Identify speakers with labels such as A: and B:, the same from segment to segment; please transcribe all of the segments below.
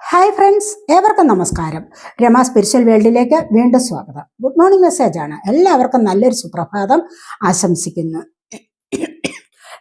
A: Hi friends ഏവർക്കും നമസ്കാരം. Rama spiritual വേൾഡിലേക്ക് വീണ്ടും സ്വാഗതം. ഗുഡ് മോർണിംഗ് മെസ്സേജ് ആണ്. എല്ലാവർക്കും നല്ലൊരു സുപ്രഭാതം ആശംസിക്കുന്നു.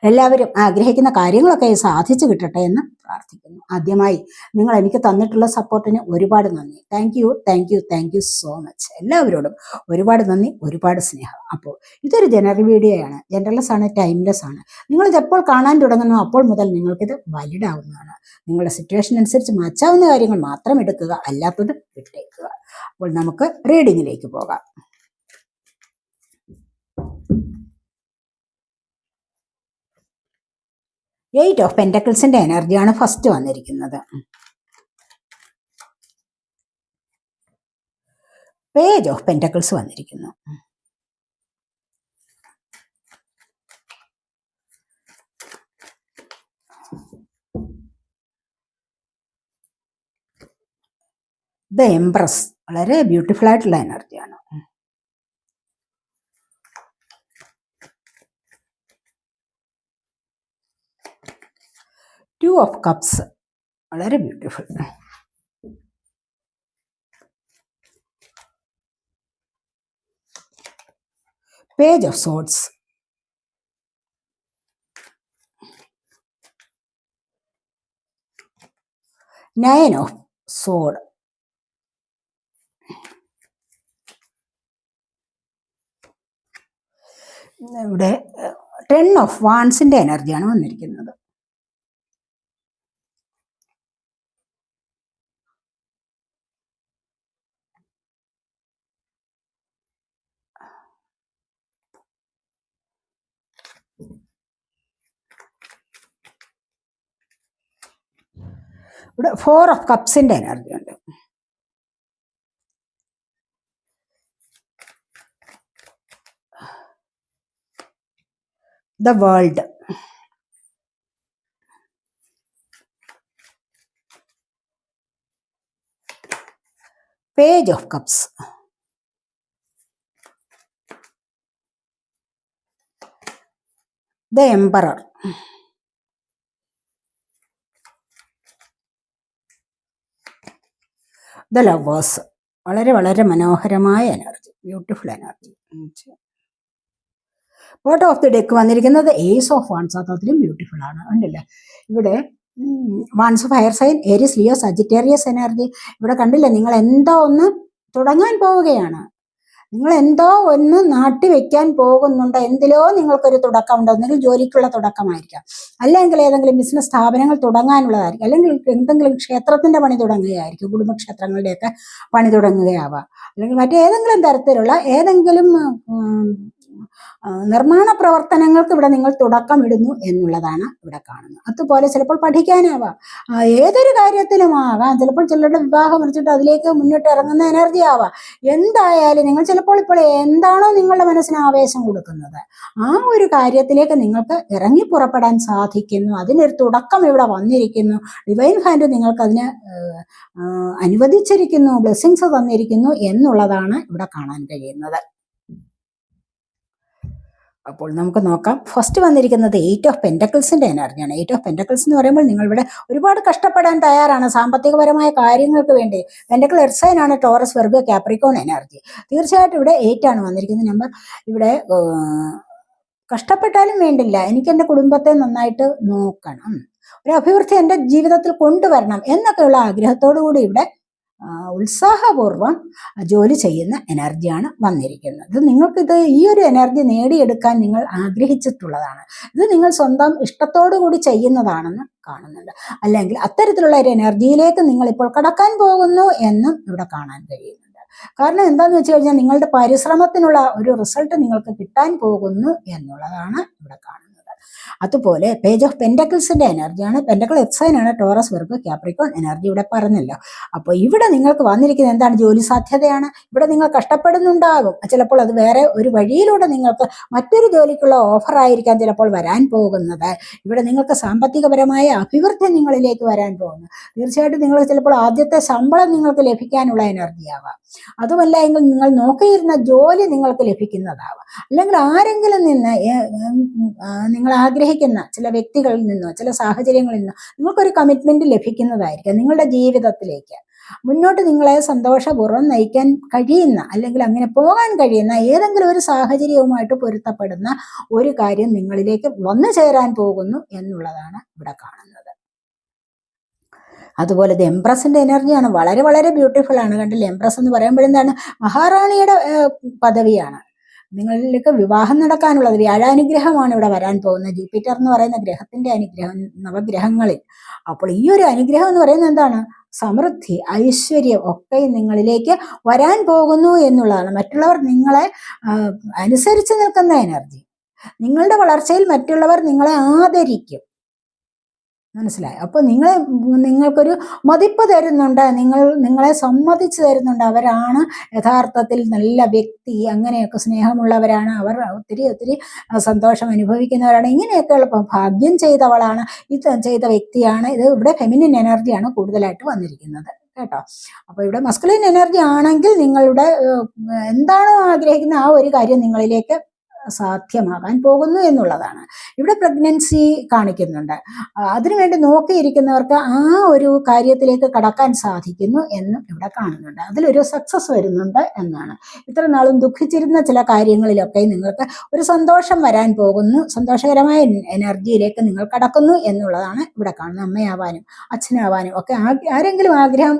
A: എല്ലാവരും ആഗ്രഹിക്കുന്ന കാര്യങ്ങളൊക്കെ സാധിച്ചു കിട്ടട്ടെ എന്ന് പ്രാർത്ഥിക്കുന്നു. ആദ്യമായി നിങ്ങൾ എനിക്ക് തന്നിട്ടുള്ള സപ്പോർട്ടിന് ഒരുപാട് നന്ദി. Thank you thank you thank you so much എല്ലാവരോടും ഒരുപാട് നന്ദി ഒരുപാട് സ്നേഹം. അപ്പോൾ ഇതൊരു ജനറൽ വീഡിയോയാണ് ആണ്. ജനറൽലെസ് ആണ് ടൈംലെസ് ആണ്. നിങ്ങളിത് എപ്പോൾ കാണാൻ തുടങ്ങുന്നു അപ്പോൾ മുതൽ നിങ്ങൾക്കിത് വാലിഡ് ആവുന്നതാണ്. നിങ്ങളുടെ സിറ്റുവേഷൻ അനുസരിച്ച് മാറ്റാവുന്ന കാര്യങ്ങൾ മാത്രം എടുക്കുക അല്ലാത്തത് വിട്ടേക്കുക. അപ്പോൾ നമുക്ക് റീഡിങ്ങിലേക്ക് പോകാം. എയ്റ്റ് ഓഫ് പെന്റക്കിൾസിന്റെ എനർജിയാണ് ഫസ്റ്റ് വന്നിരിക്കുന്നത്. പേജ് ഓഫ് പെന്റക്കിൾസ് വന്നിരിക്കുന്നു. ദ എംപ്രസ് വളരെ ബ്യൂട്ടിഫുൾ ആയിട്ടുള്ള എനർജിയാണ് ടു ഓഫ് കപ്സ് വളരെ beautiful page of swords nine of sword ഇവിടെ ടെൻ ഓഫ് വാൻസിന്റെ എനർജിയാണ് വന്നിരിക്കുന്നത്. ഇവിടെ ഫോർ ഓഫ് കപ്സിന്റെ എനർജി ഉണ്ട്. The world page of cups the emperor the lovers വളരെ വളരെ മനോഹരമായ energy beautiful energy bottom of the deck വന്നിരിക്കുന്നത് ഏസ് ഓഫ് വൺസ് അതിലും ബ്യൂട്ടിഫുൾ ആണ്. ഉണ്ടല്ലേ ഇവിടെ wands fire sign Aries Leo Sagittarius energy ഇവിടെ കണ്ടില്ലേ? നിങ്ങൾ എന്തോ ഒന്ന് തുടങ്ങാൻ പോവുകയാണ്. നിങ്ങൾ എന്തോ ഒന്ന് നാട്ടി വെക്കാൻ പോകുന്നുണ്ട്? എന്തിലോ നിങ്ങൾക്കൊരു തുടക്കമുണ്ട് ഒന്നെങ്കിൽ ജോലിക്കുള്ള തുടക്കമായിരിക്കാം. അല്ലെങ്കിൽ ഏതെങ്കിലും ബിസിനസ് സ്ഥാപനങ്ങൾ തുടങ്ങാനുള്ളതായിരിക്കും. അല്ലെങ്കിൽ എന്തെങ്കിലും ക്ഷേത്രത്തിന്റെ പണി തുടങ്ങുകയായിരിക്കും. കുടുംബക്ഷേത്രങ്ങളുടെയൊക്കെ പണി തുടങ്ങുകയാവാം. അല്ലെങ്കിൽ മറ്റേതെങ്കിലും തരത്തിലുള്ള ഏതെങ്കിലും നിർമ്മാണ പ്രവർത്തനങ്ങൾക്ക് ഇവിടെ നിങ്ങൾ തുടക്കമിടുന്നു എന്നുള്ളതാണ് ഇവിടെ കാണുന്നത്. അതുപോലെ ചിലപ്പോൾ പഠിക്കാനാവാം. ഏതൊരു കാര്യത്തിലുമാകാം ചിലപ്പോൾ ചിലരുടെ വിവാഹം മുറിച്ചിട്ട് അതിലേക്ക് മുന്നോട്ട് ഇറങ്ങുന്ന എനർജി ആവാം. എന്തായാലും നിങ്ങൾ ചിലപ്പോൾ ഇപ്പോൾ എന്താണോ നിങ്ങളുടെ മനസ്സിന് ആവേശം കൊടുക്കുന്നത് ആ ഒരു കാര്യത്തിലേക്ക് നിങ്ങൾക്ക് ഇറങ്ങി പുറപ്പെടാൻ സാധിക്കുന്നു. അതിനൊരു തുടക്കം ഇവിടെ വന്നിരിക്കുന്നു. ഡിവൈൻ ഹാൻഡ് നിങ്ങൾക്ക് അതിന് അനുവദിച്ചിരിക്കുന്നു ബ്ലെസ്സിങ്സ് തന്നിരിക്കുന്നു എന്നുള്ളതാണ് ഇവിടെ കാണാൻ കഴിയുന്നത്. അപ്പോൾ നമുക്ക് നോക്കാം. ഫസ്റ്റ് വന്നിരിക്കുന്നത് എയ്റ്റ് ഓഫ് പെൻഡക്കിൾസിന്റെ എനർജിയാണ് എയ്റ്റ് ഓഫ് പെന്റക്കിൾസ് എന്ന് പറയുമ്പോൾ നിങ്ങൾ ഇവിടെ ഒരുപാട് കഷ്ടപ്പെടാൻ തയ്യാറാണ്. സാമ്പത്തികപരമായ കാര്യങ്ങൾക്ക് വേണ്ടി. പെന്റക്കിൾ എർസൈൻ ആണ് ടോറസ് വെർഗ് ക്യാപ്രിക്കോൺ എനർജി തീർച്ചയായിട്ടും ഇവിടെ എയ്റ്റ് ആണ് വന്നിരിക്കുന്നത്. നമ്പർ ഇവിടെ കഷ്ടപ്പെട്ടാലും വേണ്ടില്ല. എനിക്ക് എന്റെ കുടുംബത്തെ നന്നായിട്ട് നോക്കണം. ഒരു അഭിവൃദ്ധി എന്റെ ജീവിതത്തിൽ കൊണ്ടുവരണം എന്നൊക്കെയുള്ള ആഗ്രഹത്തോടു കൂടി ഇവിടെ ഉത്സാഹപൂർവം ജോലി ചെയ്യുന്ന എനർജിയാണ് വന്നിരിക്കുന്നത്. നിങ്ങൾക്കിത് ഈ ഒരു എനർജി നേടിയെടുക്കാൻ നിങ്ങൾ ആഗ്രഹിച്ചിട്ടുള്ളതാണ്. ഇത് നിങ്ങൾ സ്വന്തം ഇഷ്ടത്തോടു കൂടി ചെയ്യുന്നതാണെന്ന് കാണുന്നുണ്ട്. അല്ലെങ്കിൽ അത്തരത്തിലുള്ള ഒരു എനർജിയിലേക്ക് നിങ്ങൾ ഇപ്പോൾ കടക്കാൻ പോകുന്നു എന്നും ഇവിടെ കാണാൻ കഴിയുന്നുണ്ട്. കാരണം എന്താന്ന് വെച്ച് കഴിഞ്ഞാൽ നിങ്ങളുടെ പരിശ്രമത്തിനുള്ള ഒരു റിസൾട്ട് നിങ്ങൾക്ക് കിട്ടാൻ പോകുന്നു എന്നുള്ളതാണ് ഇവിടെ കാണുന്നത്. അതുപോലെ പേജ് ഓഫ് പെന്റക്കിൾസിന്റെ എനർജിയാണ് പെന്റക്കിൾ എക്സൈൻ ആണ്. ടോറസ് വർക്ക് ക്യാപ്രിക്കോൺ എനർജി ഇവിടെ പറഞ്ഞല്ലോ. അപ്പോൾ ഇവിടെ നിങ്ങൾക്ക് വന്നിരിക്കുന്നത് എന്താണ്? ജോലി സാധ്യതയാണ്. ഇവിടെ നിങ്ങൾ കഷ്ടപ്പെടുന്നുണ്ടാകും ചിലപ്പോൾ അത് വേറെ ഒരു വഴിയിലൂടെ നിങ്ങൾക്ക് മറ്റൊരു ജോലിക്കുള്ള ഓഫർ ആയിരിക്കാം ചിലപ്പോൾ വരാൻ പോകുന്നത്. ഇവിടെ നിങ്ങൾക്ക് സാമ്പത്തികപരമായ അഭിവൃദ്ധി നിങ്ങളിലേക്ക് വരാൻ പോകുന്നു. തീർച്ചയായിട്ടും നിങ്ങൾ ചിലപ്പോൾ ആദ്യത്തെ ശമ്പളം നിങ്ങൾക്ക് ലഭിക്കാനുള്ള എനർജി ആവാം. അതുമല്ല എങ്കിൽ നിങ്ങൾ നോക്കിയിരുന്ന ജോലി നിങ്ങൾക്ക് ലഭിക്കുന്നതാവാം. അല്ലെങ്കിൽ ആരെങ്കിലും നിന്ന് നിങ്ങൾ ആ, ആഗ്രഹിക്കുന്ന ചില വ്യക്തികളിൽ നിന്നോ ചില സാഹചര്യങ്ങളിൽ നിന്നോ നിങ്ങൾക്കൊരു കമ്മിറ്റ്മെന്റ് ലഭിക്കുന്നതായിരിക്കും നിങ്ങളുടെ ജീവിതത്തിലേക്ക്. മുന്നോട്ട് നിങ്ങളെ സന്തോഷപൂർവം നയിക്കാൻ കഴിയുന്ന അല്ലെങ്കിൽ അങ്ങനെ പോകാൻ കഴിയുന്ന ഏതെങ്കിലും ഒരു സാഹചര്യവുമായിട്ട് പൊരുത്തപ്പെടുന്ന ഒരു കാര്യം നിങ്ങളിലേക്ക് വന്നു ചേരാൻ പോകുന്നു എന്നുള്ളതാണ് ഇവിടെ കാണുന്നത്. അതുപോലെ എംപ്രസിന്റെ എനർജിയാണ് വളരെ വളരെ ബ്യൂട്ടിഫുൾ ആണ്. കണ്ടില്ലേ? എംപ്രസ് എന്ന് പറയുമ്പോഴെന്താണ് മഹാറാണിയുടെ പദവിയാണ്. നിങ്ങളിലേക്ക് വിവാഹം നടക്കാനുള്ളത്. വ്യാഴാനുഗ്രഹമാണ് ഇവിടെ വരാൻ പോകുന്നത്. ജൂപ്പിറ്റർ എന്ന് പറയുന്ന ഗ്രഹത്തിന്റെ അനുഗ്രഹം നവഗ്രഹങ്ങളിൽ. അപ്പോൾ ഈ ഒരു അനുഗ്രഹം എന്ന് പറയുന്നത് എന്താണ്? സമൃദ്ധി ഐശ്വര്യം ഒക്കെ നിങ്ങളിലേക്ക് വരാൻ പോകുന്നു എന്നുള്ളതാണ്. മറ്റുള്ളവർ നിങ്ങളെ അനുസരിച്ച് നിൽക്കുന്ന എനർജി. നിങ്ങളുടെ വളർച്ചയിൽ മറ്റുള്ളവർ നിങ്ങളെ ആദരിക്കും. മനസ്സിലായി. അപ്പോൾ നിങ്ങൾ നിങ്ങൾക്കൊരു മതിപ്പ് തരുന്നുണ്ട്. നിങ്ങൾ നിങ്ങളെ സമ്മതിച്ചു തരുന്നുണ്ട്. അവരാണ് യഥാർത്ഥത്തിൽ നല്ല വ്യക്തി അങ്ങനെയൊക്കെ സ്നേഹമുള്ളവരാണ്. അവർ ഒത്തിരി ഒത്തിരി സന്തോഷം അനുഭവിക്കുന്നവരാണ്. ഇങ്ങനെയൊക്കെ എളുപ്പം ഭാഗ്യം ചെയ്തവളാണ്. ഇത് ചെയ്ത വ്യക്തിയാണ്. ഇത് ഇവിടെ ഫെമിനിൻ എനർജിയാണ് കൂടുതലായിട്ട് വന്നിരിക്കുന്നത്. കേട്ടോ? അപ്പോൾ ഇവിടെ മസ്കുലിൻ എനർജി ആണെങ്കിൽ നിങ്ങളുടെ എന്താണോ ആഗ്രഹിക്കുന്ന ആ ഒരു കാര്യം നിങ്ങളിലേക്ക് സാധ്യമാകാൻ പോകുന്നു എന്നുള്ളതാണ്. ഇവിടെ പ്രഗ്നൻസി കാണിക്കുന്നുണ്ട്. അതിനുവേണ്ടി നോക്കിയിരിക്കുന്നവർക്ക് ആ ഒരു കാര്യത്തിലേക്ക് കടക്കാൻ സാധിക്കുന്നു എന്നും ഇവിടെ കാണുന്നുണ്ട്. അതിലൊരു സക്സസ് വരുന്നുണ്ട് എന്നാണ്. ഇത്ര നാളും ദുഃഖിച്ചിരുന്ന ചില കാര്യങ്ങളിലൊക്കെ നിങ്ങൾക്ക് ഒരു സന്തോഷം വരാൻ പോകുന്നു. സന്തോഷകരമായ എനർജിയിലേക്ക് നിങ്ങൾ കടക്കുന്നു എന്നുള്ളതാണ് ഇവിടെ കാണുന്നത്. അമ്മയാവാനും അച്ഛനാവാനും ഒക്കെ ആരെങ്കിലും ആഗ്രഹം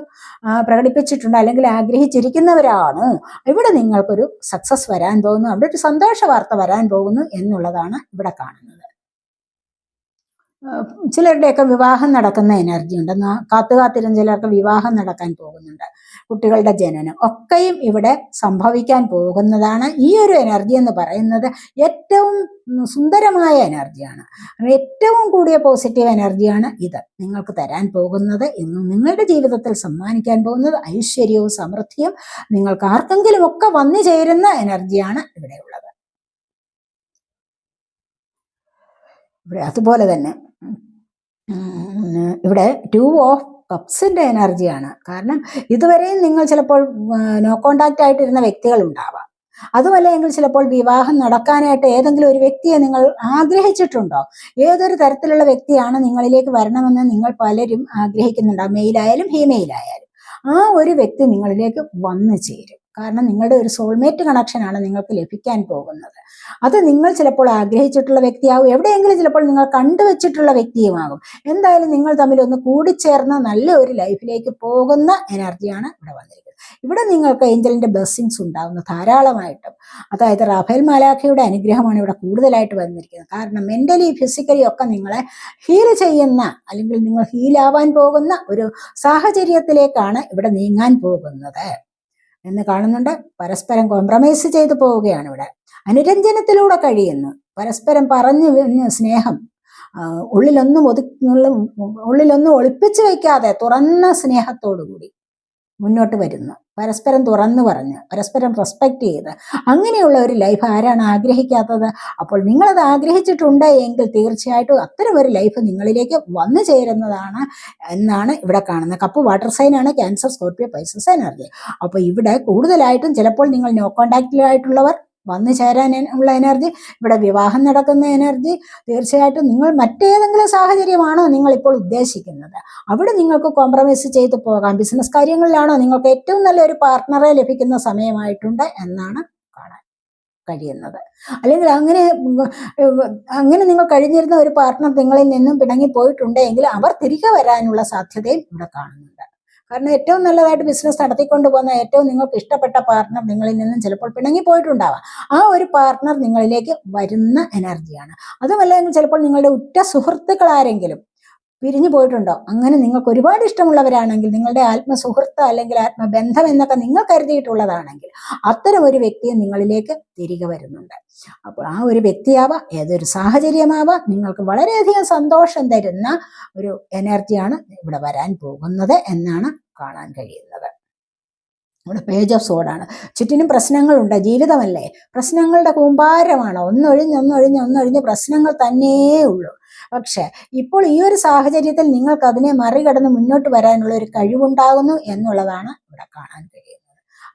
A: പ്രകടിപ്പിച്ചിട്ടുണ്ട് അല്ലെങ്കിൽ ആഗ്രഹിച്ചിരിക്കുന്നവരാണ് ഇവിടെ നിങ്ങൾക്കൊരു സക്സസ് വരാൻ പോകുന്നു. അവിടെ ഒരു സന്തോഷ വാർത്ത വരാൻ പോകുന്നു എന്നുള്ളതാണ് ഇവിടെ കാണുന്നത്. ചിലരുടെയൊക്കെ വിവാഹം നടക്കുന്ന എനർജി ഉണ്ട്. കാത്തു കാത്തിരുന്ന് ചിലർക്ക് വിവാഹം നടക്കാൻ പോകുന്നുണ്ട്. കുട്ടികളുടെ ജനനം ഒക്കെയും ഇവിടെ സംഭവിക്കാൻ പോകുന്നതാണ്. ഈ ഒരു എനർജി എന്ന് പറയുന്നത് ഏറ്റവും സുന്ദരമായ എനർജിയാണ് ഏറ്റവും കൂടിയ പോസിറ്റീവ് എനർജിയാണ് ഇത്. നിങ്ങൾക്ക് തരാൻ പോകുന്നത് എന്നും നിങ്ങളുടെ ജീവിതത്തിൽ സമ്മാനിക്കാൻ പോകുന്നത് ഐശ്വര്യവും സമൃദ്ധിയും നിങ്ങൾക്ക് ആർക്കെങ്കിലും ഒക്കെ വന്നു ചേരുന്ന എനർജിയാണ് ഇവിടെയുള്ളത് ഇവിടെ അതുപോലെ തന്നെ ഇവിടെ ടു ഓഫ് കപ്സിന്റെ എനർജിയാണ്. കാരണം ഇതുവരെയും നിങ്ങൾ ചിലപ്പോൾ നോ കോണ്ടാക്റ്റ് ആയിട്ടിരുന്ന വ്യക്തികൾ ഉണ്ടാവാം. അതുമല്ല എങ്കിൽ ചിലപ്പോൾ വിവാഹം നടക്കാനായിട്ട് ഏതെങ്കിലും ഒരു വ്യക്തിയെ നിങ്ങൾ ആഗ്രഹിച്ചിട്ടുണ്ടോ? ഏതൊരു തരത്തിലുള്ള വ്യക്തിയാണ് നിങ്ങളിലേക്ക് വരണമെന്ന് നിങ്ങൾ പലരും ആഗ്രഹിക്കുന്നുണ്ടാവും മെയിലായാലും ഫീമെയിലായാലും. ആ ഒരു വ്യക്തി നിങ്ങളിലേക്ക് വന്നു ചേരും. കാരണം നിങ്ങളുടെ ഒരു സോൾമേറ്റ് കണക്ഷനാണ് നിങ്ങൾക്ക് ലഭിക്കാൻ പോകുന്നത്. അത് നിങ്ങൾ ചിലപ്പോൾ ആഗ്രഹിച്ചിട്ടുള്ള വ്യക്തിയാകും. എവിടെയെങ്കിലും ചിലപ്പോൾ നിങ്ങൾ കണ്ടുവച്ചിട്ടുള്ള വ്യക്തിയുമാകും. എന്തായാലും നിങ്ങൾ തമ്മിൽ ഒന്ന് കൂടിച്ചേർന്ന നല്ല ഒരു ലൈഫിലേക്ക് പോകുന്ന എനർജിയാണ് ഇവിടെ വന്നിരിക്കുന്നത്. ഇവിടെ നിങ്ങൾക്ക് ഏഞ്ചലിന്റെ ബ്ലെസ്സിങ്സ് ഉണ്ടാകുന്നു ധാരാളമായിട്ടും. അതായത് റാഫേൽ മാലാഖയുടെ അനുഗ്രഹമാണ് ഇവിടെ കൂടുതലായിട്ട് വന്നിരിക്കുന്നത്. കാരണം മെന്റലി ഫിസിക്കലി ഒക്കെ നിങ്ങളെ ഹീൽ ചെയ്യുന്ന അല്ലെങ്കിൽ നിങ്ങൾ ഹീലാവാൻ പോകുന്ന ഒരു സാഹചര്യത്തിലേക്കാണ് ഇവിടെ നീങ്ങാൻ പോകുന്നത്. എന്ന് കാണുന്നുണ്ട്. പരസ്പരം കോംപ്രമൈസ് ചെയ്തു പോവുകയാണ് ഇവിടെ. അനുരഞ്ജനത്തിലൂടെ കഴിയുന്നു. പരസ്പരം പറഞ്ഞു സ്നേഹം ഉള്ളിലൊന്നും ഒതു ഉള്ളിലൊന്നും ഒളിപ്പിച്ചു വയ്ക്കാതെ തുറന്ന സ്നേഹത്തോടു കൂടി മുന്നോട്ട് വരുന്നു. പരസ്പരം തുറന്നു പറഞ്ഞ് പരസ്പരം റെസ്പെക്ട് ചെയ്ത്. അങ്ങനെയുള്ള ഒരു ലൈഫ് ആരാണ് ആഗ്രഹിക്കാത്തത്? അപ്പോൾ നിങ്ങളത് ആഗ്രഹിച്ചിട്ടുണ്ട് എങ്കിൽ തീർച്ചയായിട്ടും അത്തരം ഒരു ലൈഫ് നിങ്ങളിലേക്ക് വന്നു ചേരുന്നതാണ് എന്നാണ് ഇവിടെ കാണുന്നത്. കപ്പ് വാട്ടർ സൈനാണ് ക്യാൻസർ സ്കോർപ്പിയോ പൈസസ് എനർജി അപ്പോൾ ഇവിടെ കൂടുതലായിട്ടും ചിലപ്പോൾ നിങ്ങൾ നോ കോണ്ടാക്റ്റിലായിട്ടുള്ളവർ വന്നു ചേരാൻ ഉള്ള എനർജി ഇവിടെ വിവാഹം നടക്കുന്ന എനർജി തീർച്ചയായിട്ടും നിങ്ങൾ മറ്റേതെങ്കിലും സാഹചര്യമാണോ നിങ്ങൾ ഇപ്പോൾ ഉദ്ദേശിക്കുന്നത്? അവിടെ നിങ്ങൾക്ക് കോംപ്രമൈസ് ചെയ്ത് പോകാം. ബിസിനസ് കാര്യങ്ങളിലാണോ നിങ്ങൾക്ക് ഏറ്റവും നല്ലൊരു പാർട്ട്ണറെ ലഭിക്കുന്ന സമയമായിട്ടുണ്ട് എന്നാണ് കാണാൻ കഴിയുന്നത്. അല്ലെങ്കിൽ അങ്ങനെ അങ്ങനെ നിങ്ങൾ കഴിഞ്ഞിരുന്ന ഒരു പാർട്ട്ണർ നിങ്ങളിൽ നിന്നും പിണങ്ങി പോയിട്ടുണ്ടെങ്കിൽ അവർ തിരികെ വരാനുള്ള സാധ്യതയും ഇവിടെ കാണുന്നുണ്ട്. കാരണം ഏറ്റവും നല്ലതായിട്ട് ബിസിനസ് നടത്തിക്കൊണ്ട് പോകുന്ന ഏറ്റവും നിങ്ങൾക്ക് ഇഷ്ടപ്പെട്ട പാർട്ട്ണർ നിങ്ങളിൽ നിന്നും ചിലപ്പോൾ പിണങ്ങി പോയിട്ടുണ്ടാവാം. ആ ഒരു പാർട്ട്ണർ നിങ്ങളിലേക്ക് വരുന്ന എനർജിയാണ് അതുമല്ലെങ്കിൽ ചിലപ്പോൾ നിങ്ങളുടെ ഉറ്റ സുഹൃത്തുക്കൾ ആരെങ്കിലും പിരിഞ്ഞു പോയിട്ടുണ്ടോ? അങ്ങനെ നിങ്ങൾക്ക് ഒരുപാട് ഇഷ്ടമുള്ളവരാണെങ്കിൽ നിങ്ങളുടെ ആത്മസുഹൃത്ത് അല്ലെങ്കിൽ ആത്മബന്ധം എന്നൊക്കെ നിങ്ങൾ കരുതിയിട്ടുള്ളതാണെങ്കിൽ അത്തരം ഒരു വ്യക്തിയെ നിങ്ങളിലേക്ക് തിരികെ വരുന്നുണ്ട്. അപ്പോൾ ആ ഒരു വ്യക്തിയാവാം ഏതൊരു സാഹചര്യമാവാം നിങ്ങൾക്ക് വളരെയധികം സന്തോഷം തരുന്ന ഒരു എനർജിയാണ് ഇവിടെ വരാൻ പോകുന്നത് എന്നാണ് കാണാൻ കഴിയുന്നത്. നമ്മുടെ പേജ് ഓഫ് സോഡാണ് ചുറ്റിനും പ്രശ്നങ്ങളുണ്ട് ജീവിതമല്ലേ? പ്രശ്നങ്ങളുടെ കൂമ്പാരമാണ്. ഒന്നൊഴിഞ്ഞ് ഒന്നൊഴിഞ്ഞ് ഒന്നൊഴിഞ്ഞ് പ്രശ്നങ്ങൾ തന്നെയേ ഉള്ളൂ. പക്ഷെ ഇപ്പോൾ ഈ ഒരു സാഹചര്യത്തിൽ നിങ്ങൾക്ക് അതിനെ മറികടന്ന് മുന്നോട്ട് വരാനുള്ള ഒരു കഴിവുണ്ടാകുന്നു എന്നുള്ളതാണ് ഇവിടെ കാണാൻ കഴിയുന്നത്.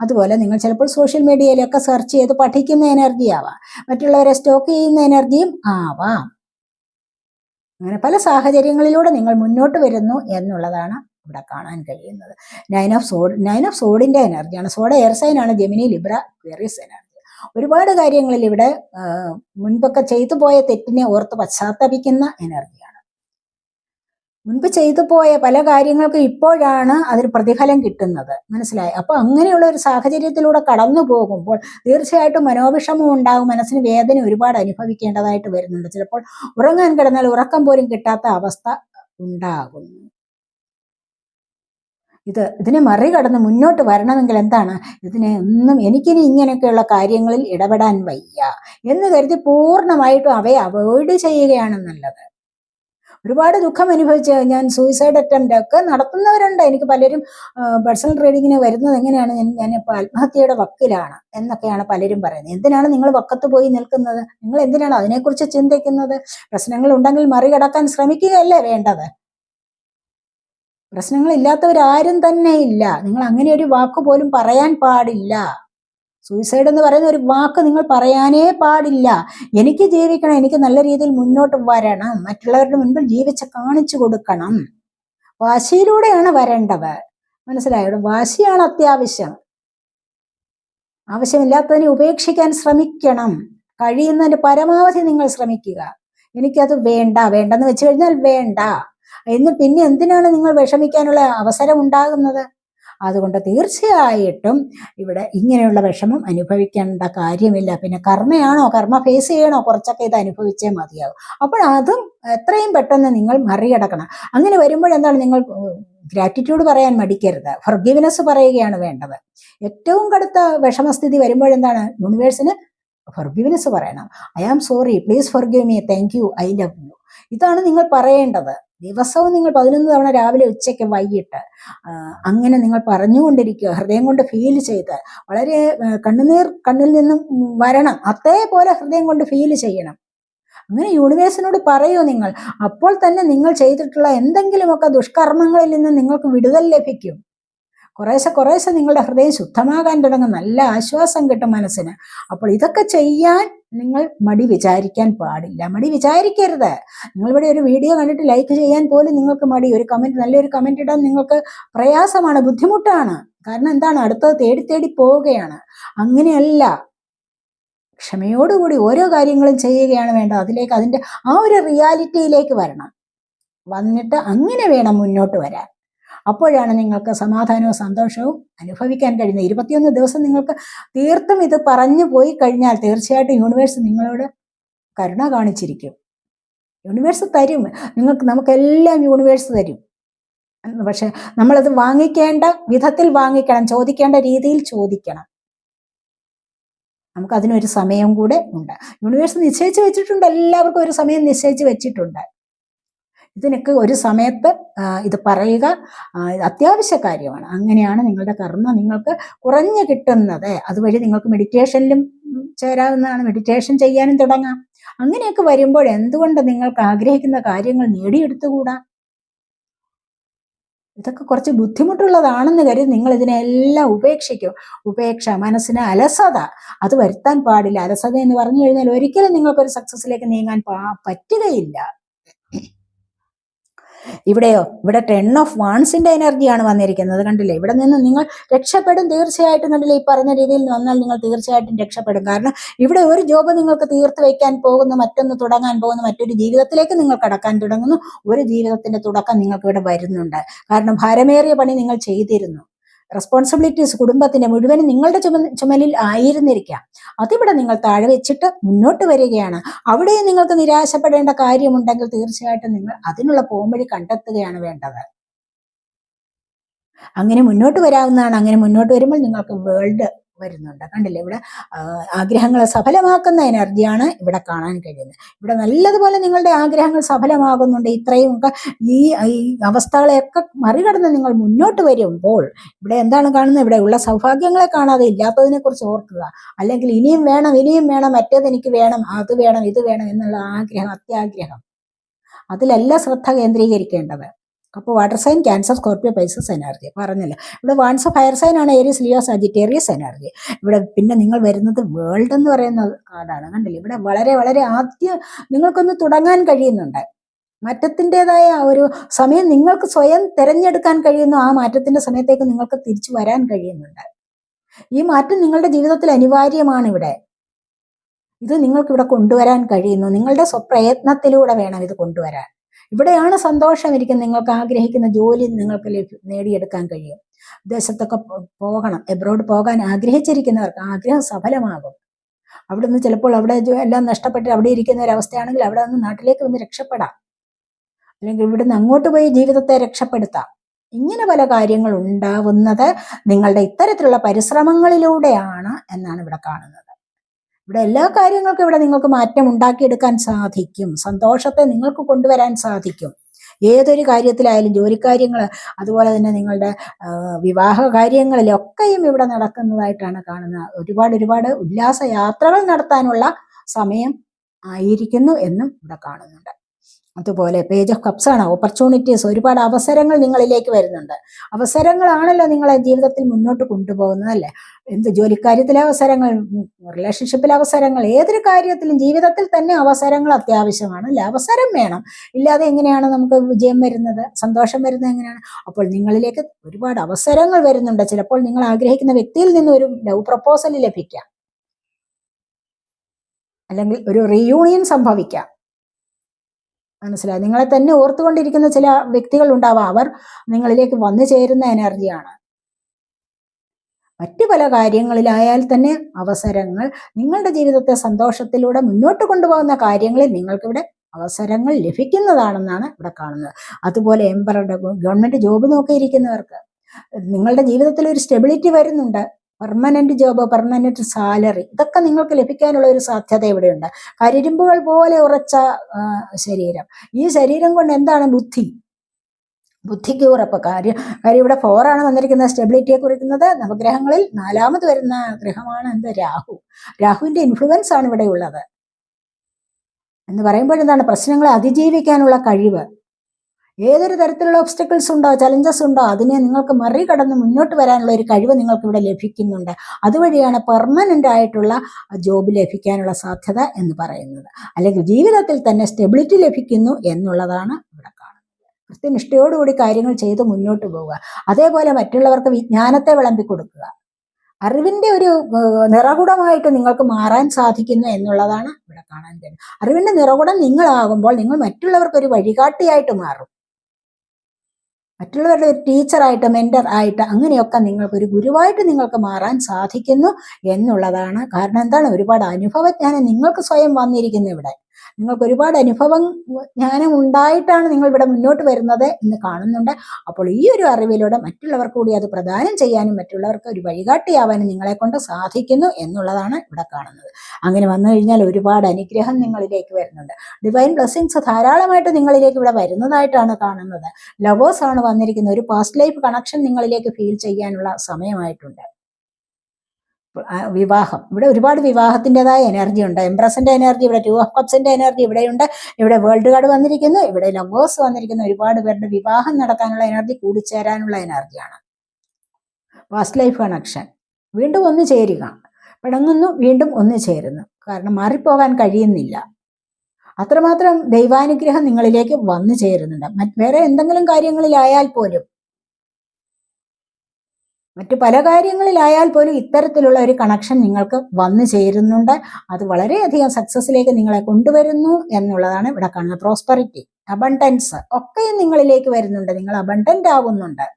A: അതുപോലെ നിങ്ങൾ ചിലപ്പോൾ സോഷ്യൽ മീഡിയയിലൊക്കെ സെർച്ച് ചെയ്ത് പഠിക്കുന്ന എനർജി ആവാം. മറ്റുള്ളവരെ സ്റ്റോക്ക് ചെയ്യുന്ന എനർജിയും ആവാം. അങ്ങനെ പല സാഹചര്യങ്ങളിലൂടെ നിങ്ങൾ മുന്നോട്ട് വരുന്നു എന്നുള്ളതാണ് ഇവിടെ കാണാൻ കഴിയുന്നത്. Nine of sword nine of സോഡിന്റെ എനർജിയാണ് സോഡ് എയർ സൈനാണ് ജെമിനി ലിബ്ര ക്വേറിയസ് എനർജി ഒരുപാട് കാര്യങ്ങളിൽ ഇവിടെ മുൻപൊക്കെ ചെയ്തു പോയ തെറ്റിനെ ഓർത്ത് പശ്ചാത്തപിക്കുന്ന എനർജിയാണ്. മുൻപ് ചെയ്തു പോയ പല കാര്യങ്ങൾക്കും ഇപ്പോഴാണ് അതിന് പ്രതിഫലം കിട്ടുന്നത്. മനസ്സിലായി? അപ്പൊ അങ്ങനെയുള്ള ഒരു സാഹചര്യത്തിലൂടെ കടന്നു പോകുമ്പോൾ തീർച്ചയായിട്ടും മനോവിഷമം ഉണ്ടാകും മനസ്സിന് വേദന ഒരുപാട് അനുഭവിക്കേണ്ടതായിട്ട് വരുന്നുണ്ട്. ചിലപ്പോൾ ഉറങ്ങാൻ കിടന്നാൽ ഉറക്കം പോലും കിട്ടാത്ത അവസ്ഥ ഉണ്ടാകുന്നു. ഇത് ഇതിനെ മറികടന്ന് മുന്നോട്ട് വരണമെങ്കിൽ എന്താണ്? ഇതിനെ ഒന്നും എനിക്കിനി ഇങ്ങനെയൊക്കെയുള്ള കാര്യങ്ങളിൽ ഇടപെടാൻ വയ്യ. എന്ന് കരുതി പൂർണമായിട്ടും അവയെ അവോയ്ഡ് ചെയ്യുകയാണ് നല്ലത്. ഒരുപാട് ദുഃഖം അനുഭവിച്ച് ഞാൻ സൂയിസൈഡ് അറ്റംപ്റ്റ് ഒക്കെ നടത്തുന്നവരുണ്ട്. എനിക്ക് പലരും പേഴ്സണൽ ട്രേഡിങ്ങിന് വരുന്നത് എങ്ങനെയാണ്? ഞാൻ ഞാനിപ്പോൾ ആത്മഹത്യയുടെ വക്കിലാണ് എന്നൊക്കെയാണ് പലരും പറയുന്നത്. എന്തിനാണ് നിങ്ങൾ വക്കത്ത് പോയി നിൽക്കുന്നത്? നിങ്ങൾ എന്തിനാണ് അതിനെക്കുറിച്ച് ചിന്തിക്കുന്നത്? പ്രശ്നങ്ങൾ ഉണ്ടെങ്കിൽ മറികടക്കാൻ ശ്രമിക്കുകയല്ലേ വേണ്ടത്? പ്രശ്നങ്ങളില്ലാത്തവരാരും തന്നെ ഇല്ല. നിങ്ങൾ അങ്ങനെ ഒരു വാക്ക് പോലും പറയാൻ പാടില്ല. സൂയിസൈഡ് എന്ന് പറയുന്ന ഒരു വാക്ക് നിങ്ങൾ പറയാനേ പാടില്ല. എനിക്ക് ജീവിക്കണം എനിക്ക് നല്ല രീതിയിൽ മുന്നോട്ട് വരണം മറ്റുള്ളവരുടെ മുൻപിൽ ജീവിച്ച് കാണിച്ചു കൊടുക്കണം. വാശിയിലൂടെയാണ് വരേണ്ടത്. മനസ്സിലായോ? വാശിയാണ് അത്യാവശ്യം. ആവശ്യമില്ലാത്തതിനെ ഉപേക്ഷിക്കാൻ ശ്രമിക്കണം. കഴിയുന്നതിന്റെ പരമാവധി നിങ്ങൾ ശ്രമിക്കുക. എനിക്കത് വേണ്ട വേണ്ടെന്ന് വെച്ച് കഴിഞ്ഞാൽ വേണ്ട. എന്ന് പിന്നെ എന്തിനാണ് നിങ്ങൾ വിഷമിക്കാനുള്ള അവസരം ഉണ്ടാകുന്നത്? അതുകൊണ്ട് തീർച്ചയായിട്ടും ഇവിടെ ഇങ്ങനെയുള്ള വിഷമം അനുഭവിക്കേണ്ട കാര്യമില്ല. പിന്നെ കർമ്മയാണോ കർമ്മ ഫേസ് ചെയ്യണോ കുറച്ചൊക്കെ ഇത് അനുഭവിച്ചേ മതിയാവും. അപ്പോൾ അതും എത്രയും പെട്ടെന്ന് നിങ്ങൾ മറികടക്കണം. അങ്ങനെ വരുമ്പോഴെന്താണ് നിങ്ങൾ ഗ്രാറ്റിറ്റ്യൂഡ് പറയാൻ മടിക്കരുത്. ഫർഗീവ്നെസ് പറയുകയാണ് വേണ്ടത്. ഏറ്റവും കടുത്ത വിഷമസ്ഥിതി വരുമ്പോഴെന്താണ് യൂണിവേഴ്സിന് ഫർഗീവ്നെസ് പറയണം. I am sorry please forgive me thank you I love you ഇതാണ് നിങ്ങൾ പറയേണ്ടത്. ദിവസവും നിങ്ങൾ പതിനൊന്ന് തവണ രാവിലെ ഉച്ചയ്ക്ക് വൈകിട്ട് അങ്ങനെ നിങ്ങൾ പറഞ്ഞുകൊണ്ടിരിക്കുക ഹൃദയം കൊണ്ട് ഫീൽ ചെയ്ത് വളരെ കണ്ണുനീർ കണ്ണിൽ നിന്നും വരണം അതേപോലെ ഹൃദയം കൊണ്ട് ഫീൽ ചെയ്യണം. അങ്ങനെ യൂണിവേഴ്സിനോട് പറയൂ നിങ്ങൾ അപ്പോൾ തന്നെ നിങ്ങൾ ചെയ്തിട്ടുള്ള എന്തെങ്കിലുമൊക്കെ ദുഷ്കർമ്മങ്ങളിൽ നിന്ന് നിങ്ങൾക്ക് വിടുതൽ ലഭിക്കും. കുറേശ്ശെ കുറേശ്ശെ നിങ്ങളുടെ ഹൃദയം ശുദ്ധമാകാൻ തുടങ്ങും നല്ല ആശ്വാസം കിട്ടും മനസ്സിന്. അപ്പോൾ ഇതൊക്കെ ചെയ്യാൻ നിങ്ങൾ മടി വിചാരിക്കാൻ പാടില്ല. മടി വിചാരിക്കരുത്. നിങ്ങളിവിടെ ഒരു വീഡിയോ കണ്ടിട്ട് ലൈക്ക് ചെയ്യാൻ പോലും നിങ്ങൾക്ക് മടി. ഒരു കമന്റ് നല്ലൊരു കമന്റ് ഇടാൻ നിങ്ങൾക്ക് പ്രയാസമാണ് ബുദ്ധിമുട്ടാണ്. കാരണം എന്താണ്? അടുത്തത് തേടി തേടി പോവുകയാണ്. അങ്ങനെയല്ല. ക്ഷമയോടുകൂടി ഓരോ കാര്യങ്ങളും ചെയ്യുകയാണ് വേണ്ടത്. അതിലേക്ക് അതിന്റെ ആ ഒരു റിയാലിറ്റിയിലേക്ക് വരണം. വന്നിട്ട് അങ്ങനെ വേണം മുന്നോട്ട് വരാൻ. അപ്പോഴാണ് നിങ്ങൾക്ക് സമാധാനവും സന്തോഷവും അനുഭവിക്കാൻ കഴിയുന്നത്. ഇരുപത്തിയൊന്ന് ദിവസം നിങ്ങൾക്ക് തീർത്തും ഇത് പറഞ്ഞു പോയി കഴിഞ്ഞാൽ തീർച്ചയായിട്ടും യൂണിവേഴ്സ് നിങ്ങളോട് കരുണ കാണിച്ചിരിക്കും. യൂണിവേഴ്സ് തരും. നിങ്ങൾക്ക് നമുക്കെല്ലാം യൂണിവേഴ്സ് തരും. പക്ഷെ നമ്മളത് വാങ്ങിക്കേണ്ട വിധത്തിൽ വാങ്ങിക്കണം ചോദിക്കേണ്ട രീതിയിൽ ചോദിക്കണം. നമുക്കതിനൊരു സമയം കൂടെ ഉണ്ട്. യൂണിവേഴ്സ് നിശ്ചയിച്ച് വെച്ചിട്ടുണ്ട്. എല്ലാവർക്കും ഒരു സമയം നിശ്ചയിച്ച് വെച്ചിട്ടുണ്ട്. ഇതിനൊക്കെ ഒരു സമയത്ത് ഇത് പറയുക അത്യാവശ്യ കാര്യമാണ്. അങ്ങനെയാണ് നിങ്ങളുടെ കർമ്മ. നിങ്ങൾക്ക് കുറഞ്ഞു കിട്ടുന്നത്. അതുവഴി നിങ്ങൾക്ക് മെഡിറ്റേഷനിലും ചേരാവുന്നതാണ്. മെഡിറ്റേഷൻ ചെയ്യാനും തുടങ്ങാം. അങ്ങനെയൊക്കെ വരുമ്പോൾ എന്തുകൊണ്ട് നിങ്ങൾക്ക് ആഗ്രഹിക്കുന്ന കാര്യങ്ങൾ നേടിയെടുത്തുകൂടാ? ഇതൊക്കെ കുറച്ച് ബുദ്ധിമുട്ടുള്ളതാണെന്ന് കരുതി നിങ്ങൾ ഇതിനെല്ലാം ഉപേക്ഷിക്കും. ഉപേക്ഷ മനസ്സിന് അലസത. അത് വരുത്താൻ പാടില്ല. അലസത എന്ന് പറഞ്ഞു കഴിഞ്ഞാൽ ഒരിക്കലും നിങ്ങൾക്കൊരു സക്സസ്സിലേക്ക് നീങ്ങാൻ പറ്റുകയില്ല. ഇവിടെയോ? ഇവിടെ ടെൻ ഓഫ് വാൺസിന്റെ എനർജിയാണ് വന്നിരിക്കുന്നത്. കണ്ടില്ലേ? ഇവിടെ നിന്ന് നിങ്ങൾ രക്ഷപ്പെടും തീർച്ചയായിട്ടും. കണ്ടില്ലേ? ഈ പറഞ്ഞ രീതിയിൽ വന്നാൽ നിങ്ങൾ തീർച്ചയായിട്ടും രക്ഷപ്പെടും. കാരണം ഇവിടെ ഒരു ജോബ് നിങ്ങൾക്ക് തീർത്ത് വയ്ക്കാൻ പോകുന്നു മറ്റൊന്ന് തുടങ്ങാൻ പോകുന്നു മറ്റൊരു ജീവിതത്തിലേക്ക് നിങ്ങൾ കടക്കാൻ തുടങ്ങുന്നു ഒരു ജീവിതത്തിന്റെ തുടക്കം നിങ്ങൾക്ക് ഇവിടെ വരുന്നുണ്ട്. കാരണം ഭാരമേറിയ പണി നിങ്ങൾ ചെയ്തിരുന്നു. റെസ്പോൺസിബിലിറ്റീസ് കുടുംബത്തിന്റെ മുഴുവൻ നിങ്ങളുടെ ചുമ ചുമലിൽ ആയിരുന്നിരിക്കാം. അതിവിടെ നിങ്ങൾ താഴെ വെച്ചിട്ട് മുന്നോട്ട് വരികയാണ്. അവിടെയും നിങ്ങൾക്ക് നിരാശപ്പെടേണ്ട കാര്യമുണ്ടെങ്കിൽ തീർച്ചയായിട്ടും നിങ്ങൾ അതിനുള്ള പോംവഴി കണ്ടെത്തുകയാണ് വേണ്ടത്. അങ്ങനെ മുന്നോട്ട് വരാവുന്നതാണ്. അങ്ങനെ മുന്നോട്ട് വരുമ്പോൾ നിങ്ങൾക്ക് വേൾഡ് വരുന്നുണ്ട്. കണ്ടില്ലേ? ഇവിടെ ആഗ്രഹങ്ങളെ സഫലമാക്കുന്ന എനർജിയാണ് ഇവിടെ കാണാൻ കഴിയുന്നത്. ഇവിടെ നല്ലതുപോലെ നിങ്ങളുടെ ആഗ്രഹങ്ങൾ സഫലമാകുന്നുണ്ട്. ഇത്രയും ഒക്കെ ഈ ഈ അവസ്ഥകളെയൊക്കെ മറികടന്ന് നിങ്ങൾ മുന്നോട്ട് വരുമ്പോൾ ഇവിടെ എന്താണ് കാണുന്നത്? ഇവിടെ ഉള്ള സൗഭാഗ്യങ്ങളെ കാണാതെ ഇല്ലാത്തതിനെ കുറിച്ച് ഓർക്കുക. അല്ലെങ്കിൽ ഇനിയും വേണം ഇനിയും വേണം മറ്റേത് എനിക്ക് വേണം അത് വേണം ഇത് വേണം എന്നുള്ള ആഗ്രഹം അത്യാഗ്രഹം. അതിലല്ല ശ്രദ്ധ കേന്ദ്രീകരിക്കേണ്ടത്. അപ്പോൾ water sign Cancer Scorpio Pisces energy പറഞ്ഞില്ല. ഇവിടെ വാൺസ് ഫയർ സൈൻ ആണ് ഏരിയസ് ലിയോ സജിറ്റേറിയസ് എനർജി ഇവിടെ പിന്നെ നിങ്ങൾ വരുന്നത് വേൾഡ് എന്ന് പറയുന്ന കാർഡാണ് കണ്ടില്ലേ? ഇവിടെ വളരെ വളരെ ആദ്യം നിങ്ങൾക്കൊന്ന് തുടങ്ങാൻ കഴിയുന്നുണ്ട്. മാറ്റത്തിന്റെതായ ആ ഒരു സമയം നിങ്ങൾക്ക് സ്വയം തിരഞ്ഞെടുക്കാൻ കഴിയുന്നു. ആ മാറ്റത്തിന്റെ സമയത്തേക്ക് നിങ്ങൾക്ക് തിരിച്ചു വരാൻ കഴിയുന്നുണ്ട്. ഈ മാറ്റം നിങ്ങളുടെ ജീവിതത്തിൽ അനിവാര്യമാണ് ഇവിടെ. ഇത് നിങ്ങൾക്ക് ഇവിടെ കൊണ്ടുവരാൻ കഴിയുന്നു. നിങ്ങളുടെ സ്വപ്രയത്നത്തിലൂടെ വേണം ഇത് കൊണ്ടുവരാൻ. ഇവിടെയാണ് സന്തോഷം ഇരിക്കുന്നത്. നിങ്ങൾക്ക് ആഗ്രഹിക്കുന്ന ജോലി നിങ്ങൾക്ക് നേടിയെടുക്കാൻ കഴിയും. വിദേശത്തൊക്കെ പോകണം. എബ്രോഡ് പോകാൻ ആഗ്രഹിച്ചിരിക്കുന്നവർക്ക് ആഗ്രഹം സഫലമാകും. അവിടെ നിന്ന് ചിലപ്പോൾ അവിടെ എല്ലാം നഷ്ടപ്പെട്ട് അവിടെ ഇരിക്കുന്ന ഒരു അവസ്ഥയാണെങ്കിൽ അവിടെ നിന്ന് നാട്ടിലേക്ക് വന്ന് രക്ഷപ്പെടാം. അല്ലെങ്കിൽ ഇവിടുന്ന് അങ്ങോട്ട് പോയി ജീവിതത്തെ രക്ഷപ്പെടുത്താം. ഇങ്ങനെ പല കാര്യങ്ങൾ ഉണ്ടാവുന്നത് നിങ്ങളുടെ ഇത്തരത്തിലുള്ള പരിശ്രമങ്ങളിലൂടെയാണ് എന്നാണ് ഇവിടെ കാണുന്നത്. ഇവിടെ എല്ലാ കാര്യങ്ങൾക്കും ഇവിടെ നിങ്ങൾക്ക് മാറ്റം ഉണ്ടാക്കിയെടുക്കാൻ സാധിക്കും. സന്തോഷത്തെ നിങ്ങൾക്ക് കൊണ്ടുവരാൻ സാധിക്കും. ഏതൊരു കാര്യത്തിലായാലും ജോലിക്കാര്യങ്ങൾ അതുപോലെ തന്നെ നിങ്ങളുടെ വിവാഹ കാര്യങ്ങളിലൊക്കെയും ഇവിടെ നടക്കുന്നതായിട്ടാണ് കാണുന്നത്. ഒരുപാട് ഒരുപാട് ഉല്ലാസ യാത്രകൾ നടത്താനുള്ള സമയം ആയിരിക്കുന്നു എന്നും ഇവിടെ കാണുന്നുണ്ട്. അതുപോലെ പേജ് ഓഫ് കപ്സ് ആണ്. ഓപ്പർച്യൂണിറ്റീസ് ഒരുപാട് അവസരങ്ങൾ നിങ്ങളിലേക്ക് വരുന്നുണ്ട്. അവസരങ്ങളാണല്ലോ നിങ്ങളെ ജീവിതത്തിൽ മുന്നോട്ട് കൊണ്ടുപോകുന്നത് അല്ലേ? എന്ത് ജോലിക്കാര്യത്തിലെ അവസരങ്ങൾ റിലേഷൻഷിപ്പിലെ അവസരങ്ങൾ ഏതൊരു കാര്യത്തിലും ജീവിതത്തിൽ തന്നെ അവസരങ്ങൾ അത്യാവശ്യമാണ് അല്ലെ? അവസരം വേണം. ഇല്ലാതെ എങ്ങനെയാണ് നമുക്ക് വിജയം വരുന്നത്? സന്തോഷം വരുന്നത് എങ്ങനെയാണ്? അപ്പോൾ നിങ്ങളിലേക്ക് ഒരുപാട് അവസരങ്ങൾ വരുന്നുണ്ട്. ചിലപ്പോൾ നിങ്ങൾ ആഗ്രഹിക്കുന്ന വ്യക്തിയിൽ നിന്ന് ഒരു ലവ് പ്രപ്പോസൽ ലഭിക്കാം. അല്ലെങ്കിൽ ഒരു റീയൂണിയൻ സംഭവിക്കാം. മനസ്സിലായി. നിങ്ങളെ തന്നെ ഓർത്തുകൊണ്ടിരിക്കുന്ന ചില വ്യക്തികൾ ഉണ്ടാവാം അവർ നിങ്ങളിലേക്ക് വന്നു ചേരുന്ന എനർജിയാണ്. മറ്റു പല കാര്യങ്ങളിലായാൽ തന്നെ അവസരങ്ങൾ നിങ്ങളുടെ ജീവിതത്തെ സന്തോഷത്തിലൂടെ മുന്നോട്ട് കൊണ്ടുപോകുന്ന കാര്യങ്ങളിൽ നിങ്ങൾക്കിവിടെ അവസരങ്ങൾ ലഭിക്കുന്നതാണെന്നാണ് ഇവിടെ കാണുന്നത്. അതുപോലെ എംബറുടെ ഗവൺമെന്റ് ജോബ് നോക്കിയിരിക്കുന്നവർക്ക് നിങ്ങളുടെ ജീവിതത്തിൽ ഒരു സ്റ്റെബിലിറ്റി വരുന്നുണ്ട്. പെർമനന്റ് ജോബ് പെർമനന്റ് സാലറി ഇതൊക്കെ നിങ്ങൾക്ക് ലഭിക്കാനുള്ള ഒരു സാധ്യത ഇവിടെയുണ്ട്. കരിരുമ്പുകൾ പോലെ ഉറച്ച ശരീരം. ഈ ശരീരം കൊണ്ട് എന്താണ് ബുദ്ധി? ബുദ്ധിക്ക് ഉറപ്പ്. കാര്യം കാര്യം ഇവിടെ ഫോറാണ് വന്നിരിക്കുന്ന സ്റ്റെബിലിറ്റിയെ കുറിക്കുന്നത്. നവഗ്രഹങ്ങളിൽ നാലാമത് വരുന്ന ഗ്രഹമാണ് എന്ത്? രാഹു. രാഹുവിന്റെ ഇൻഫ്ലുവൻസ് ആണ് ഇവിടെ ഉള്ളത്. എന്ന് പറയുമ്പോൾ എന്താണ്? പ്രശ്നങ്ങളെ അതിജീവിക്കാനുള്ള കഴിവ്. ഏതൊരു തരത്തിലുള്ള ഒബ്സ്റ്റക്കിൾസ് ഉണ്ടോ ചലഞ്ചസ് ഉണ്ടോ അതിനെ നിങ്ങൾക്ക് മറികടന്ന് മുന്നോട്ട് വരാനുള്ള ഒരു കഴിവ് നിങ്ങൾക്ക് ഇവിടെ ലഭിക്കുന്നുണ്ട്. അതുവഴിയാണ് പെർമനന്റ് ആയിട്ടുള്ള ജോബ് ലഭിക്കാനുള്ള സാധ്യത എന്ന് പറയുന്നത്. അല്ലെങ്കിൽ ജീവിതത്തിൽ തന്നെ സ്റ്റെബിലിറ്റി ലഭിക്കുന്നു എന്നുള്ളതാണ് ഇവിടെ കാണുന്നത്. കൃത്യനിഷ്ഠയോടുകൂടി കാര്യങ്ങൾ ചെയ്ത് മുന്നോട്ട് പോവുക. അതേപോലെ മറ്റുള്ളവർക്ക് വിജ്ഞാനത്തെ വിളമ്പി കൊടുക്കുക. അറിവിന്റെ ഒരു നിറകുടമായിട്ട് നിങ്ങൾക്ക് മാറാൻ സാധിക്കുന്നു എന്നുള്ളതാണ് ഇവിടെ കാണാൻ കഴിയുന്നത്. അറിവിന്റെ നിറകുടം നിങ്ങളാകുമ്പോൾ നിങ്ങൾ മറ്റുള്ളവർക്ക് ഒരു വഴികാട്ടിയായിട്ട് മാറും. മറ്റുള്ളവരുടെ ഒരു ടീച്ചറായിട്ട് മെന്റർ ആയിട്ട് അങ്ങനെയൊക്കെ നിങ്ങൾക്ക് ഒരു ഗുരുവായിട്ട് നിങ്ങൾക്ക് മാറാൻ സാധിക്കുന്നു എന്നുള്ളതാണ്. കാരണം എന്താണ്? ഒരുപാട് അനുഭവജ്ഞാനം നിങ്ങൾക്ക് സ്വയം വന്നിരിക്കുന്നു ഇവിടെ. നിങ്ങൾക്ക് ഒരുപാട് അനുഭവം ജ്ഞാനം ഉണ്ടായിട്ടാണ് നിങ്ങൾ ഇവിടെ മുന്നോട്ട് വരുന്നത് എന്ന് കാണുന്നുണ്ട്. അപ്പോൾ ഈ ഒരു അറിവിലൂടെ മറ്റുള്ളവർക്ക് കൂടി അത് പ്രദാനം ചെയ്യാനും മറ്റുള്ളവർക്ക് ഒരു വഴികാട്ടിയാവാനും നിങ്ങളെ കൊണ്ട് സാധിക്കുന്നു എന്നുള്ളതാണ് ഇവിടെ കാണുന്നത്. അങ്ങനെ വന്നു കഴിഞ്ഞാൽ ഒരുപാട് അനുഗ്രഹം നിങ്ങളിലേക്ക് വരുന്നുണ്ട്. ഡിവൈൻ ബ്ലെസ്സിങ്സ് ധാരാളമായിട്ട് നിങ്ങളിലേക്ക് ഇവിടെ വരുന്നതായിട്ടാണ് കാണുന്നത്. ലവേഴ്സ് ആണ് വന്നിരിക്കുന്നത്. ഒരു പാസ്റ്റ് ലൈഫ് കണക്ഷൻ നിങ്ങളിലേക്ക് ഫീൽ ചെയ്യാനുള്ള സമയമായിട്ടുണ്ട്. വിവാഹം. ഇവിടെ ഒരുപാട് വിവാഹത്തിന്റെതായ എനർജി ഉണ്ട്. എംപ്രസിന്റെ എനർജി ഇവിടെ ടു ഓഫ് കപ്സിന്റെ എനർജി ഇവിടെയുണ്ട്. ഇവിടെ വേൾഡ് കാർഡ് വന്നിരിക്കുന്നു. ഇവിടെ ലവേഴ്സ് വന്നിരിക്കുന്നു. ഒരുപാട് പേരുടെ വിവാഹം നടക്കാനുള്ള എനർജി കൂടിച്ചേരാനുള്ള എനർജിയാണ് വാസ്റ്റ് ലൈഫ് കണക്ഷൻ വീണ്ടും ഒന്ന് ചേരുക. പിണങ്ങുന്നു വീണ്ടും ഒന്ന് ചേരുന്നു. കാരണം മാറിപ്പോകാൻ കഴിയുന്നില്ല. അത്രമാത്രം ദൈവാനുഗ്രഹം നിങ്ങളിലേക്ക് വന്നു ചേരുന്നുണ്ട്. വേറെ എന്തെങ്കിലും കാര്യങ്ങളിലായാൽ പോലും മറ്റു പല കാര്യങ്ങളിലായാൽ പോലും ഇത്തരത്തിലുള്ള ഒരു കണക്ഷൻ നിങ്ങൾക്ക് വന്നു ചേരുന്നുണ്ട്. അത് വളരെയധികം സക്സസിലേക്ക് നിങ്ങളെ കൊണ്ടുവരുന്നു എന്നുള്ളതാണ് ഇവിടെ കാണുന്നത്. പ്രോസ്പെറിറ്റി അബണ്ടൻസ് ഒക്കെ നിങ്ങളിലേക്ക് വരുന്നുണ്ട്. നിങ്ങൾ അബണ്ടന്റ് ആവുന്നുണ്ട്.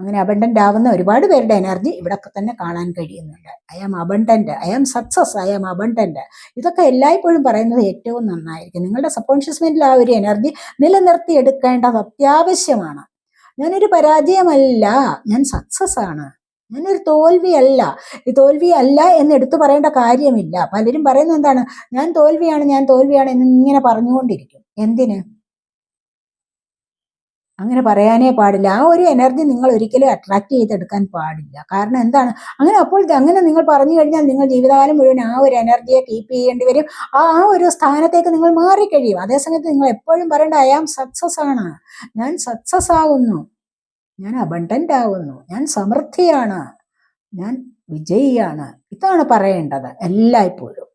A: അങ്ങനെ അബണ്ടന്റ് ആവുന്ന ഒരുപാട് പേരുടെ എനർജി ഇവിടെ തന്നെ കാണാൻ കഴിയുന്നുണ്ട്. I am abundant I am success I am abundant ഇതൊക്കെ എല്ലായ്പ്പോഴും പറയുന്നത് ഏറ്റവും നന്നായിരിക്കും. നിങ്ങളുടെ സബ്കോൺഷ്യസ് മൈൻഡിൽ ആ ഒരു എനർജി നിലനിർത്തി എടുക്കേണ്ടത് അത്യാവശ്യമാണ്. ഞാനൊരു പരാജയമല്ല ഞാൻ സക്സസ് ആണ്. ഞാനൊരു തോൽവിയല്ല. ഈ തോൽവി അല്ല എന്ന് എടുത്തു പറയേണ്ട കാര്യമില്ല. പലരും പറയുന്നത് എന്താണ്? ഞാൻ തോൽവിയാണ് ഞാൻ തോൽവിയാണ് എന്ന് ഇങ്ങനെ പറഞ്ഞുകൊണ്ടിരിക്കും. എന്തിന്? അങ്ങനെ പറയാനേ പാടില്ല. ആ ഒരു എനർജി നിങ്ങൾ ഒരിക്കലും അട്രാക്ട് ചെയ്തെടുക്കാൻ പാടില്ല. കാരണം എന്താണ്? അങ്ങനെ അപ്പോൾ അങ്ങനെ നിങ്ങൾ പറഞ്ഞു കഴിഞ്ഞാൽ നിങ്ങൾ ജീവിതകാലം മുഴുവൻ ആ ഒരു എനർജിയെ കീപ്പ് ചെയ്യേണ്ടി വരും. ആ ആ ഒരു സ്ഥാനത്തേക്ക് നിങ്ങൾ മാറിക്കഴിയും. അതേസമയത്ത് നിങ്ങൾ എപ്പോഴും പറയേണ്ട അയാം സക്സസ് ആണ്. ഞാൻ സക്സസ് ആകുന്നു. ഞാൻ അബണ്ടന്റ് ആകുന്നു. ഞാൻ സമൃദ്ധിയാണ്. ഞാൻ വിജയിയാണ്. ഇതാണ് പറയേണ്ടത് എല്ലായ്പ്പോഴും.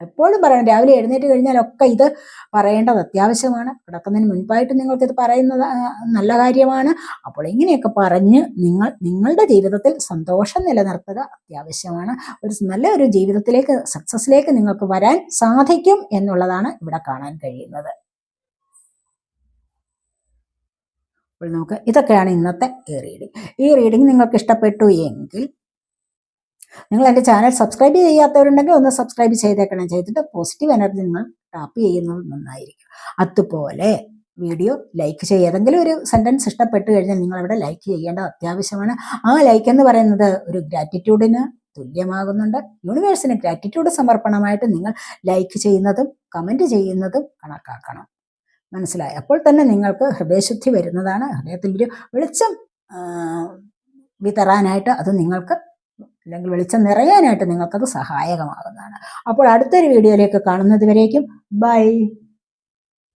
A: എപ്പോഴും പറയണം. രാവിലെ എഴുന്നേറ്റ് കഴിഞ്ഞാലൊക്കെ ഇത് പറയേണ്ടത് അത്യാവശ്യമാണ്. കിടക്കുന്നതിന് മുൻപായിട്ട് നിങ്ങൾക്കിത് പറയുന്നത് നല്ല കാര്യമാണ്. അപ്പോൾ ഇങ്ങനെയൊക്കെ പറഞ്ഞ് നിങ്ങൾ നിങ്ങളുടെ ജീവിതത്തിൽ സന്തോഷം നിലനിർത്തുക അത്യാവശ്യമാണ്. ഒരു നല്ല ഒരു ജീവിതത്തിലേക്ക് സക്സസ്സിലേക്ക് നിങ്ങൾക്ക് വരാൻ സാധിക്കും എന്നുള്ളതാണ് ഇവിടെ കാണാൻ കഴിയുന്നത്. അപ്പോൾ നമുക്ക് ഇതൊക്കെയാണ് ഇന്നത്തെ ഈ റീഡിംഗ് ഈ റീഡിംഗ് നിങ്ങൾക്ക് ഇഷ്ടപ്പെട്ടു എങ്കിൽ നിങ്ങൾ എന്റെ ചാനൽ സബ്സ്ക്രൈബ് ചെയ്യാത്തവരുണ്ടെങ്കിൽ ഒന്ന് സബ്സ്ക്രൈബ് ചെയ്തേക്കണം. ചെയ്തിട്ട് പോസിറ്റീവ് എനർജി നിങ്ങൾ ടാപ്പ് ചെയ്യുന്നത് നന്നായിരിക്കും. അതുപോലെ വീഡിയോ ലൈക്ക് ചെയ്യുക. ഏതെങ്കിലും ഒരു സെന്റൻസ് ഇഷ്ടപ്പെട്ട് കഴിഞ്ഞാൽ നിങ്ങൾ അവിടെ ലൈക്ക് ചെയ്യേണ്ടത് അത്യാവശ്യമാണ്. ആ ലൈക്ക് എന്ന് പറയുന്നത് ഒരു ഗ്രാറ്റിറ്റ്യൂഡിന് തുല്യമാകുന്നുണ്ട്. യൂണിവേഴ്സിന് ഗ്രാറ്റിറ്റ്യൂഡ് സമർപ്പണമായിട്ട് നിങ്ങൾ ലൈക്ക് ചെയ്യുന്നതും കമന്റ് ചെയ്യുന്നതും കണക്കാക്കണം. മനസ്സിലായി? അപ്പോൾ തന്നെ നിങ്ങൾക്ക് ഹൃദയശുദ്ധി വരുന്നതാണ്. ഹൃദയത്തിൽ ഒരു വെളിച്ചം വിതറാനായിട്ട് അത് നിങ്ങൾക്ക് അല്ലെങ്കിൽ വെളിച്ചം നിറയാനായിട്ട് നിങ്ങൾക്കത് സഹായകമാകുന്നതാണ്. അപ്പോൾ അടുത്തൊരു വീഡിയോയിലേക്ക് കാണുന്നത് വരേക്കും ബൈ.